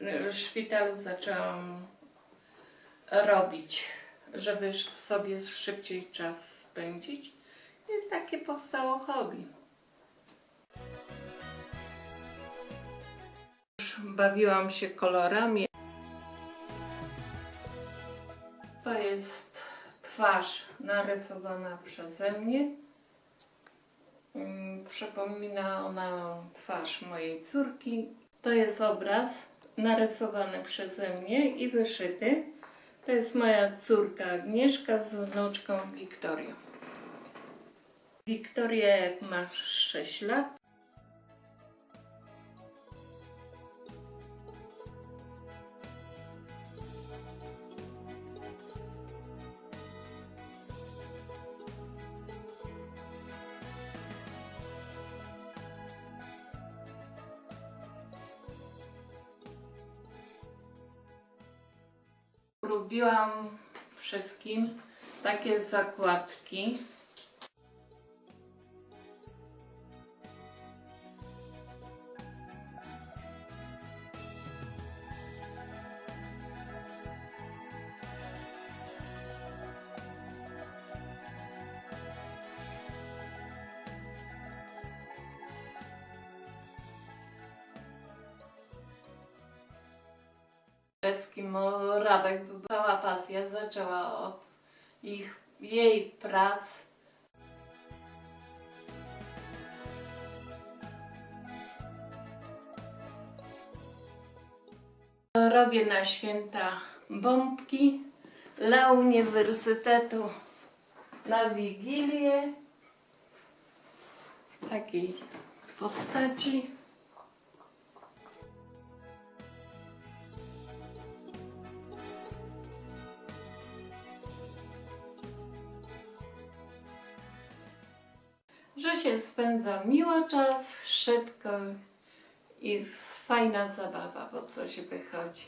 w szpitalu zaczęłam robić, żeby sobie szybciej czas spędzić. I takie powstało hobby. Już bawiłam się kolorami. To jest twarz narysowana przeze mnie. Mm, Przypomina ona twarz mojej córki. To jest obraz narysowany przeze mnie i wyszyty. To jest moja córka Agnieszka z wnuczką Wiktorią. Wiktoria jak ma 6 lat. Robiłam wszystkim takie zakładki. Eskimo-Radek, bo cała pasja zaczęła od ich, jej prac. Robię na święta bombki dla uniwersytetu na Wigilię takiej postaci. Że się spędza miło czas, szybko i fajna zabawa, bo coś wychodzi.